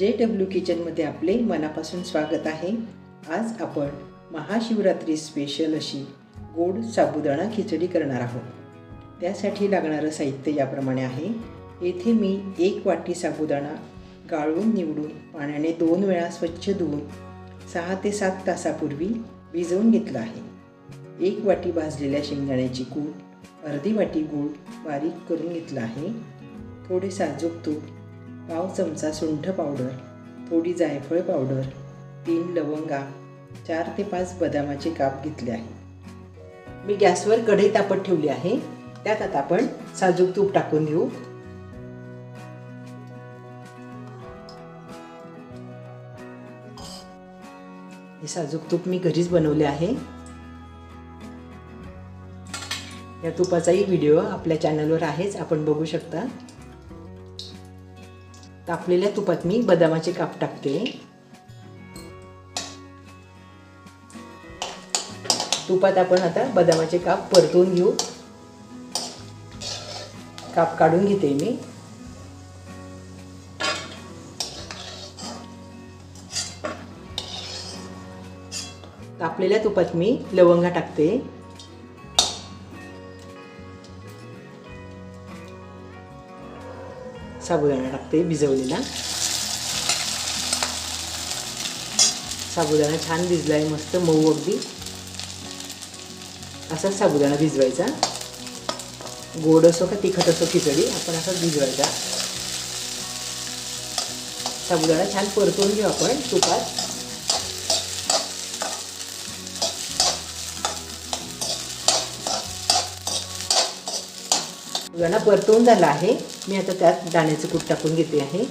J W किचनमध्ये आपले मनापासून स्वागत आहे. आज आपण महाशिवरात्री स्पेशल अशी गोड साबुदाणा खिचडी करणार आहोत. त्यासाठी लागणारं साहित्य याप्रमाणे आहे. येथे मी एक वाटी साबुदाणा गाळून निवडून पाण्याने दोन वेळा स्वच्छ धुवून सहा ते सात तासापूर्वी भिजवून घेतलं आहे. एक वाटी भाजलेल्या शेंगदाण्याची कूट अर्धी वाटी गूळ बारीक करून घेतलं आहे. थोडे साजूक तूप पाव चमचा सुंठ पावडर थोडी जायफळ पावडर तीन लवंगा चार ते पाच बदामाचे काप घेतले आहे. मी गॅसवर कढई तापत ठेवली आहे. त्यात आता आपण साजूक तूप टाकून देऊ. हे साजूक तूप मी घरीच बनवले आहे. या तुपाचाही व्हिडिओ आपल्या चॅनलवर आहेच. आपण बघू शकता. तापलेल्या तुपात मी बदामाचे काप टाकते. तुपात आपण आता बदामाचे काप परतून घेऊ. काप काढून घेते मी. तापलेल्या तुपात मी लवंगा टाकते. साबुदाणा टाकते भिजवलेला. साबुदाणा छान भिजला आहे मस्त मऊ अगदी. असाच साबुदाणा भिजवायचा. गोड असो का तिखट असो खिचडी आपण असाच भिजवायचा. साबुदाणा छान परतून घेऊ आपण तुपात. साबुदाणा परतवून झाला आहे. मी आता त्यात दाण्याचं कूट टाकून घेते आहे.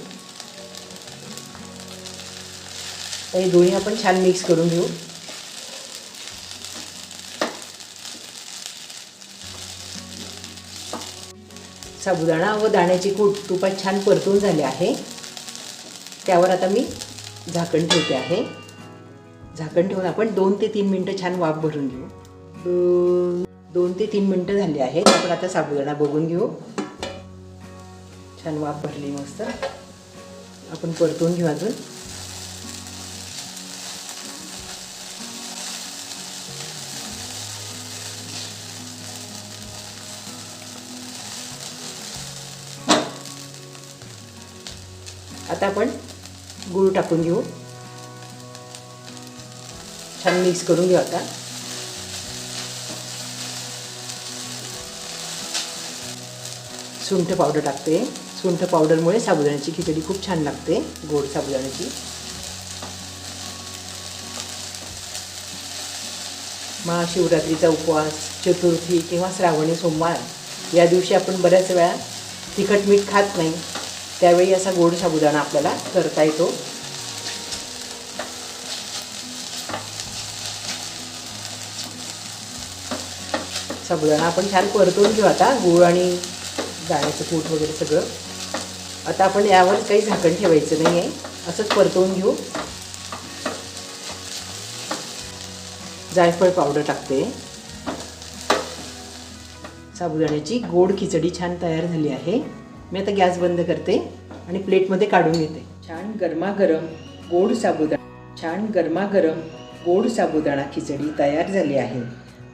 हे दोन्ही आपण छान मिक्स करून घेऊ. साबुदाणा व दाण्याची कूट तुपात छान परतून झाले आहे. त्यावर आता मी झाकण ठेवते आहे. झाकण ठेवून आपण दोन ते तीन मिनटं छान वाफ भरून घेऊ. दोन ते तीन मिनटं झाली आहेत. आपण आता साबुदाणा बघून घेऊ. छान वाफ भरली मस्त. आपण परतून घेऊ अजून. आता आपण गूळ टाकून घेऊ. छान मिक्स करून घेऊ आता. सुंठ पावडर टाकते. सुंठ पावडरमुळे साबुदाण्याची खिचडी खूप छान लागते. गोड साबुदाण्याची. महाशिवरात्रीचा उपवास चतुर्थी किंवा श्रावणी सोमवार या दिवशी आपण बऱ्याच वेळा तिखट मीठ खात नाही. त्यावेळी असा गोड साबुदाणा आपल्याला करता येतो. साबुदाणा आपण छान परतून घेऊ आता. गूळ आणि दाण्याचं कूट वगैरे सगळं. आता आपण यावर काही झाकण ठेवायचं नाही आहे असंच परतवून घेऊ. जायफळ पावडर टाकते. साबुदाण्याची गोड खिचडी छान तयार झाली आहे. मी आता गॅस बंद करते आणि प्लेटमध्ये काढून घेते. छान गरमागरम गोड साबुदाणा छान गरमागरम गोड साबुदाणा खिचडी तयार झाली आहे.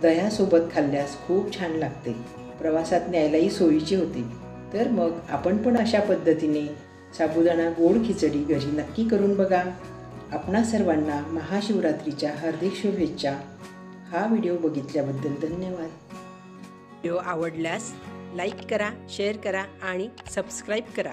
दह्यासोबत खाल्ल्यास खूप छान लागते. प्रवासात न्यायलाही सोयीची होते. तर मग आपण पण अशा पद्धतीने साबुदाणा गोड खिचडी घरी नक्की करून बघा. आपणा सर्वांना महाशिवरात्रीच्या हार्दिक शुभेच्छा. हा व्हिडिओ बघितल्याबद्दल धन्यवाद. व्हिडिओ आवडल्यास लाईक करा शेअर करा आणि सबस्क्राईब करा.